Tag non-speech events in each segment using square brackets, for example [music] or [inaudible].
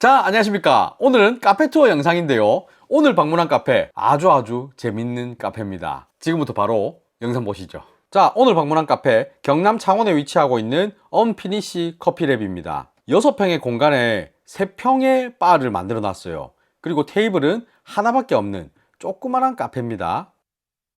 자, 안녕하십니까. 오늘은 카페 투어 영상인데요. 오늘 방문한 카페 아주 아주 재밌는 카페입니다. 지금부터 바로 영상 보시죠. 자, 오늘 방문한 카페 경남 창원에 위치하고 있는 언피니시 커피랩입니다. 6평의 공간에 3평의 바를 만들어 놨어요. 그리고 테이블은 하나밖에 없는 조그만한 카페입니다.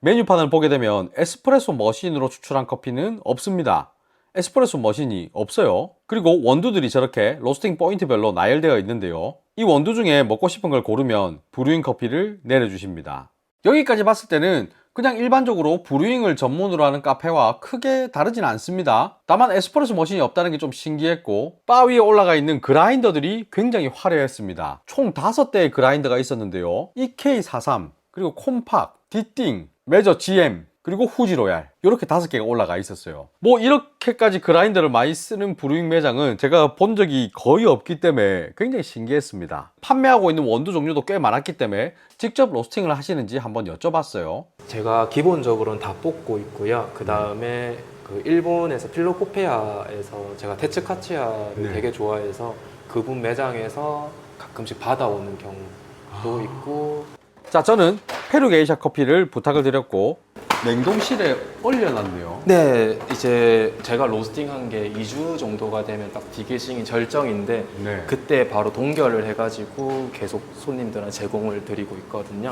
메뉴판을 보게 되면 에스프레소 머신으로 추출한 커피는 없습니다. 에스프레소 머신이 없어요. 그리고 원두들이 저렇게 로스팅 포인트별로 나열되어 있는데요. 이 원두 중에 먹고 싶은 걸 고르면 브루잉 커피를 내려주십니다. 여기까지 봤을 때는 그냥 일반적으로 브루잉을 전문으로 하는 카페와 크게 다르진 않습니다. 다만 에스프레소 머신이 없다는 게 좀 신기했고 바 위에 올라가 있는 그라인더들이 굉장히 화려했습니다. 총 5대의 그라인더가 있었는데요. EK43 그리고 콤팍, 디띵, 메저 GM 그리고 후지 로얄 이렇게 다섯 개가 올라가 있었어요. 뭐 이렇게까지 그라인더를 많이 쓰는 브루잉 매장은 제가 본 적이 거의 없기 때문에 굉장히 신기했습니다. 판매하고 있는 원두 종류도 꽤 많았기 때문에 직접 로스팅을 하시는지 한번 여쭤봤어요. 제가 기본적으로는 다 뽑고 있고요. 그 다음에 그 일본에서 필로코페아에서 제가 테츠카치아를 네. 되게 좋아해서 그분 매장에서 가끔씩 받아오는 경우도 아. 있고 자, 저는 페루 게이샤 커피를 부탁을 드렸고 냉동실에 얼려놨네요. 네 이제 제가 로스팅한 게 2주 정도가 되면 딱 디게싱이 절정인데 네. 그때 바로 동결을 해가지고 계속 손님들한테 제공을 드리고 있거든요.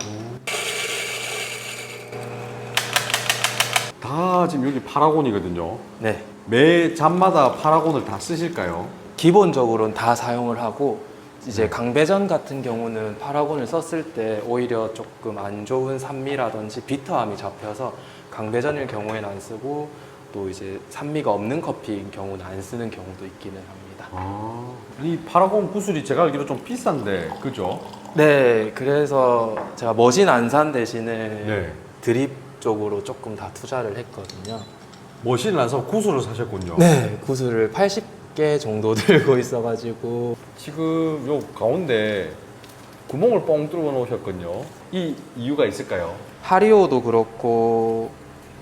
다 지금 여기 파라곤이거든요. 네 매 잔마다 파라곤을 다 쓰실까요? 기본적으로는 다 사용을 하고 이제 강배전 같은 경우는 파라곤을 썼을 때 오히려 조금 안 좋은 산미라든지 비터함이 잡혀서 강배전일 경우에는 안 쓰고 또 이제 산미가 없는 커피인 경우는 안 쓰는 경우도 있기는 합니다. 아, 이 파라곤 구슬이 제가 알기로 좀 비싼데, 그죠? 네, 그래서 제가 머신 안산 대신에 네. 드립 쪽으로 조금 다 투자를 했거든요. 머신을 안 사고 구슬을 사셨군요. 네, 구슬을 80 개 정도 [laughs] 들고 있어가지고 지금 요 가운데 구멍을 뻥 뚫어 놓으셨거든요. 이 이유가 있을까요? 하리오도 그렇고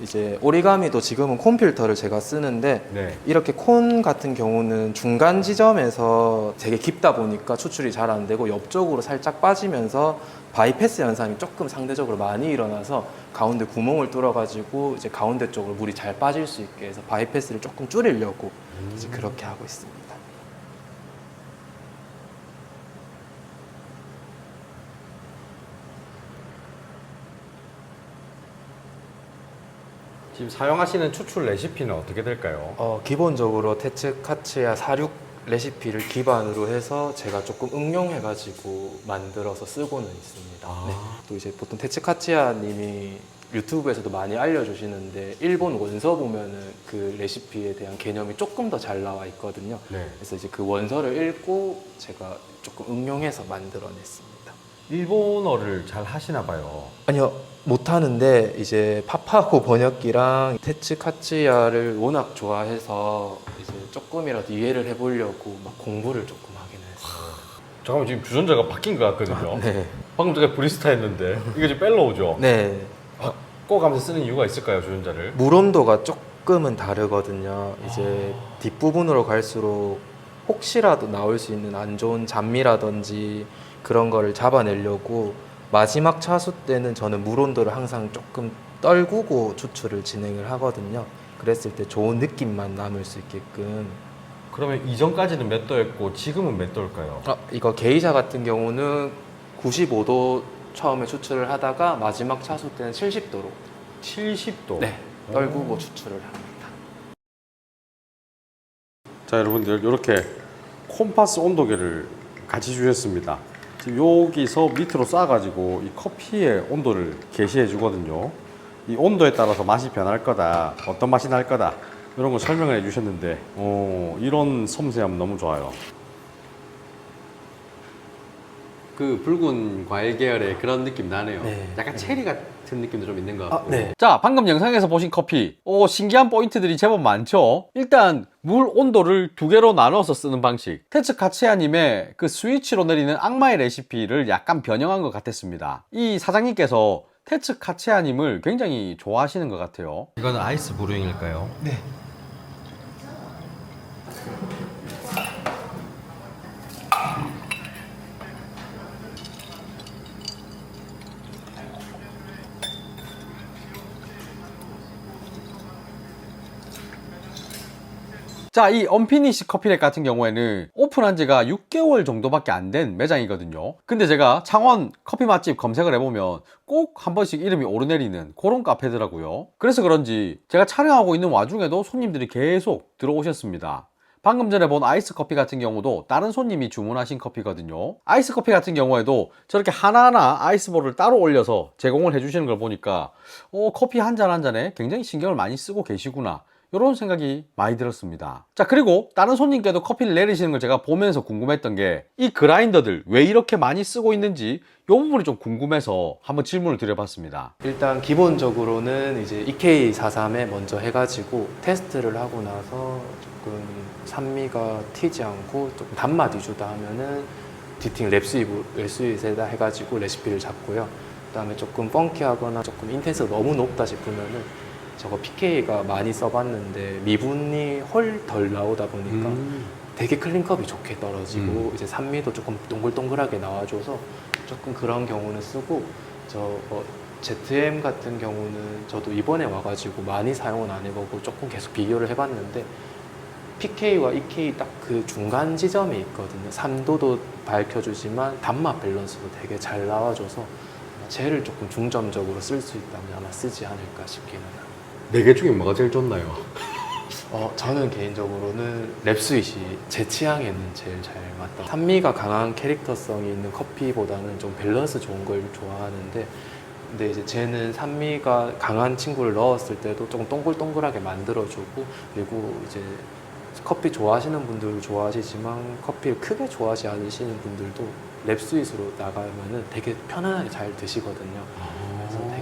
이제 오리가미도 지금은 콘 필터를 제가 쓰는데 네. 이렇게 콘 같은 경우는 중간 지점에서 되게 깊다 보니까 추출이 잘 안 되고 옆쪽으로 살짝 빠지면서 바이패스 현상이 조금 상대적으로 많이 일어나서 가운데 구멍을 뚫어가지고 이제 가운데 쪽으로 물이 잘 빠질 수 있게 해서 바이패스를 조금 줄이려고 이제 그렇게 하고 있습니다. 지금 사용하시는 추출 레시피는 어떻게 될까요? 어, 기본적으로 테츠카츠야 사륙 레시피를 기반으로 해서 제가 조금 응용해가지고 만들어서 쓰고는 있습니다. 아. 네. 또 이제 보통 테츠카츠야님이 유튜브에서도 많이 알려주시는데 일본 원서 보면은 그 레시피에 대한 개념이 조금 더 잘 나와 있거든요. 네. 그래서 이제 그 원서를 읽고 제가 조금 응용해서 만들어냈습니다. 일본어를 잘 하시나 봐요. 아니요 못하는데 이제 파파고 번역기랑 테츠카츠야를 워낙 좋아해서 이제 조금이라도 이해를 해보려고 막 공부를 조금 하긴 했어요. 잠깐만 지금 주전자가 바뀐 것 같거든요. 네. 방금 제가 브리스타 했는데 이거 지금 뺄러오죠? 네. 바꿔가면서 쓰는 이유가 있을까요, 주전자를? 물 온도가 조금은 다르거든요. 이제 뒷부분으로 갈수록 혹시라도 나올 수 있는 안 좋은 잔미라든지 그런 거를 잡아내려고 마지막 차수 때는 저는 물 온도를 항상 조금 떨구고 추출을 진행을 하거든요. 그랬을 때 좋은 느낌만 남을 수 있게끔. 그러면 이전까지는 몇 도였고 지금은 몇 도일까요? 아, 이거 게이샤 같은 경우는 95도 처음에 추출을 하다가 마지막 차수 때는 70도로 70도. 네, 떨구고 추출을 합니다. 자 여러분들 이렇게 콤파스 온도계를 같이 주셨습니다 여기서 밑으로 쏴가지고 이 커피의 온도를 게시해 주거든요. 이 온도에 따라서 맛이 변할 거다. 어떤 맛이 날 거다. 이런 거 설명을 해 주셨는데 어, 이런 섬세함 너무 좋아요 그 붉은 과일 계열의 그런 느낌 나네요. 네. 약간 체리 같은 느낌도 좀 있는 것 아, 같고. 네. 자, 방금 영상에서 보신 커피. 오, 신기한 포인트들이 제법 많죠? 일단, 물 온도를 두 개로 나눠서 쓰는 방식. 테츠 카치아님의 그 스위치로 내리는 악마의 레시피를 약간 변형한 것 같았습니다. 이 사장님께서 테츠 카치아님을 굉장히 좋아하시는 것 같아요. 이거는 아이스 브루잉일까요? 네. 자, 이 언피니시 커피랩 같은 경우에는 오픈한 지가 6개월 정도밖에 안 된 매장이거든요. 근데 제가 창원 커피 맛집 검색을 해보면 꼭 한 번씩 이름이 오르내리는 그런 카페더라고요. 그래서 그런지 제가 촬영하고 있는 와중에도 손님들이 계속 들어오셨습니다. 방금 전에 본 아이스 커피 같은 경우도 다른 손님이 주문하신 커피거든요. 아이스 커피 같은 경우에도 저렇게 하나하나 아이스볼을 따로 올려서 제공을 해주시는 걸 보니까 어, 커피 한 잔 한 잔에 굉장히 신경을 많이 쓰고 계시구나. 이런 생각이 많이 들었습니다. 자, 그리고 다른 손님께도 커피를 내리시는 걸 제가 보면서 궁금했던 게 이 그라인더들 왜 이렇게 많이 쓰고 있는지 이 부분이 좀 궁금해서 한번 질문을 드려봤습니다. 일단 기본적으로는 이제 EK43에 먼저 해가지고 테스트를 하고 나서 조금 산미가 튀지 않고 조금 단맛 위주다 하면은 디팅 랩스윗, 랩스윗에다 해가지고 레시피를 잡고요. 그 다음에 조금 펑키하거나 조금 인텐스가 너무 높다 싶으면은 저거 PK가 많이 써봤는데 미분이 헐덜 나오다 보니까 되게 클린컵이 좋게 떨어지고 음. 이제 산미도 조금 동글동글하게 나와줘서 조금 그런 경우는 쓰고 저 어, ZM 같은 경우는 저도 이번에 와가지고 많이 사용은 안 해보고 조금 계속 비교를 해봤는데 PK와 EK 딱 그 중간 지점에 있거든요. 산도도 밝혀주지만 단맛 밸런스도 되게 잘 나와줘서 쟤를 조금 중점적으로 쓸 수 있다면 아마 쓰지 않을까 싶기는 합니다. 네 개 중에 뭐가 제일 좋나요? 어, 저는 개인적으로는 랩스윗이 제 취향에는 제일 잘 맞다. 산미가 강한 캐릭터성이 있는 커피보다는 좀 밸런스 좋은 걸 좋아하는데, 근데 이제 쟤는 산미가 강한 친구를 넣었을 때도 조금 동글동글하게 만들어주고, 그리고 이제 커피 좋아하시는 분들도 좋아하시지만 커피를 크게 좋아하지 않으시는 분들도 랩스윗으로 나가면은 되게 편안하게 잘 드시거든요.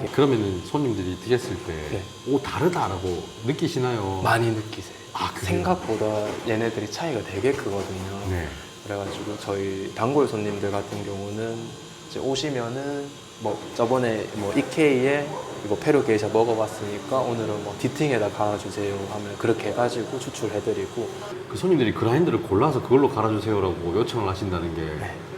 그래서 되게 그러면은 손님들이 드셨을 때, 네. 오, 다르다라고 느끼시나요? 많이 느끼세요. 아, 그래요? 생각보다 얘네들이 차이가 되게 크거든요. 네. 그래가지고 저희 단골 손님들 같은 경우는 이제 오시면은 뭐 저번에 뭐 이케이에 이거 페루 게이샤 먹어봤으니까 오늘은 뭐 디팅에다 갈아주세요 하면 그렇게 해가지고 추출해드리고 그 손님들이 그라인더를 골라서 그걸로 갈아주세요라고 요청을 하신다는 게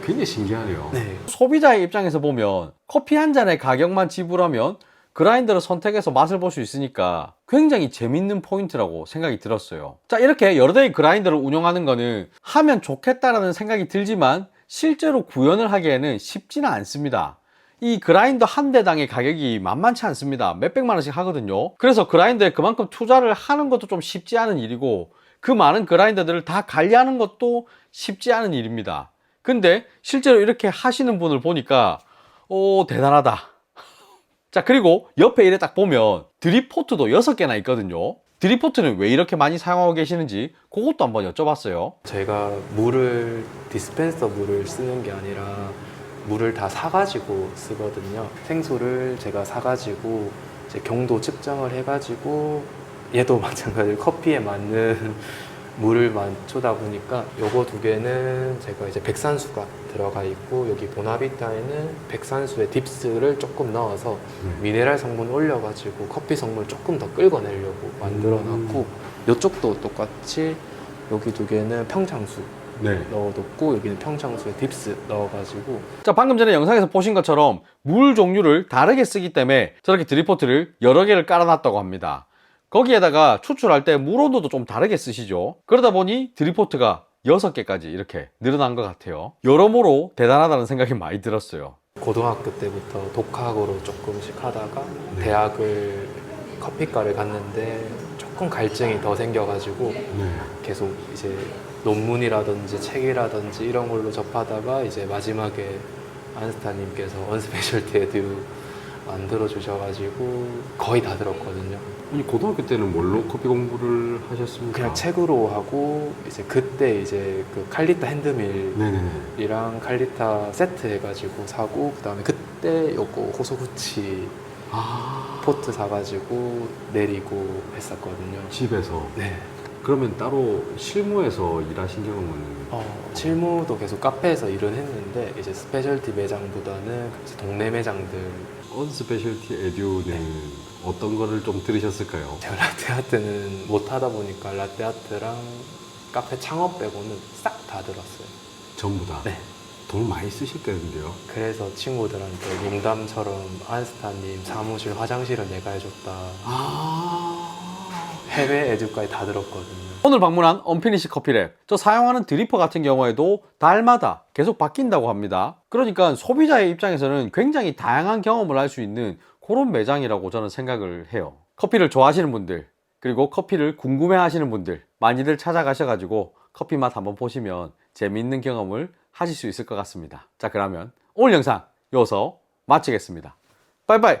굉장히 신기하네요. 네 소비자의 입장에서 보면 커피 한 잔의 가격만 지불하면 그라인더를 선택해서 맛을 볼 수 있으니까 굉장히 재밌는 포인트라고 생각이 들었어요. 자, 이렇게 여러 대의 그라인더를 운영하는 거는 하면 좋겠다라는 생각이 들지만 실제로 구현을 하기에는 쉽지는 않습니다. 이 그라인더 한 대당의 가격이 만만치 않습니다. 몇백만 원씩 하거든요. 그래서 그라인더에 그만큼 투자를 하는 것도 좀 쉽지 않은 일이고 그 많은 그라인더들을 다 관리하는 것도 쉽지 않은 일입니다. 근데 실제로 이렇게 하시는 분을 보니까 오 대단하다. [laughs] 자 그리고 옆에 이래 딱 보면 드립포트도 6개나 있거든요. 드립포트는 왜 이렇게 많이 사용하고 계시는지 그것도 한번 여쭤봤어요. 제가 물을 디스펜서 물을 쓰는 게 아니라 물을 다 사가지고 쓰거든요. 생수를 제가 사가지고 제 경도 측정을 해가지고 얘도 [laughs] 마찬가지로 커피에 맞는 물을 맞추다 보니까 요거 두 개는 제가 이제 백산수가 들어가 있고 여기 보나비타에는 백산수에 딥스를 조금 넣어서 미네랄 성분 올려가지고 커피 성분을 조금 더 끌어내려고 만들어놨고 이쪽도 똑같이 여기 두 개는 평창수 네. 넣어뒀고 여기는 평창수에 딥스 넣어가지고 자 방금 전에 영상에서 보신 것처럼 물 종류를 다르게 쓰기 때문에 저렇게 드립포트를 여러 개를 깔아놨다고 합니다. 거기에다가 추출할 때 물 온도도 좀 다르게 쓰시죠. 그러다 보니 드립포트가 6개까지 이렇게 늘어난 것 같아요. 여러모로 대단하다는 생각이 많이 들었어요. 고등학교 때부터 독학으로 조금씩 하다가 대학을 커피과를 갔는데 조금 갈증이 더 생겨가지고 네. 계속 이제 논문이라든지 책이라든지 이런 걸로 접하다가 이제 마지막에 안스타님께서 원스페셜티 에듀 만들어 주셔가지고 거의 다 들었거든요. 아니 고등학교 때는 뭘로 커피 공부를 하셨습니까? 그냥 책으로 하고 이제 그때 이제 그 칼리타 핸드밀 네네네. 이랑 칼리타 세트 해가지고 사고 그다음에 그때 요거 호소구치 아 포트 사가지고 내리고 했었거든요. 집에서 네. 그러면 따로 실무에서 일하신 경험은 어, 실무도 계속 카페에서 일은 했는데 이제 스페셜티 매장보다는 이제 동네 매장들 언스페셜티 에듀는 어떤 거를 좀 들으셨을까요? 제가 라떼아트는 못 하다 보니까 라떼아트랑 카페 창업 빼고는 싹 다 들었어요. 전부 다. 네. 돈 많이 쓰셨겠는데요. 그래서 친구들한테 농담처럼 안스타님 사무실 화장실은 내가 해줬다. 아 해외 애주까지 다 들었거든요. 오늘 방문한 언피니시 커피랩. 저 사용하는 드리퍼 같은 경우에도 달마다 계속 바뀐다고 합니다. 그러니까 소비자의 입장에서는 굉장히 다양한 경험을 할 수 있는 그런 매장이라고 저는 생각을 해요. 커피를 좋아하시는 분들 그리고 커피를 궁금해 하시는 분들 많이들 찾아가셔 가지고 커피 맛 한번 보시면 재미있는 경험을 하실 수 있을 것 같습니다. 자 그러면 오늘 영상 여기서 마치겠습니다. 빠이빠이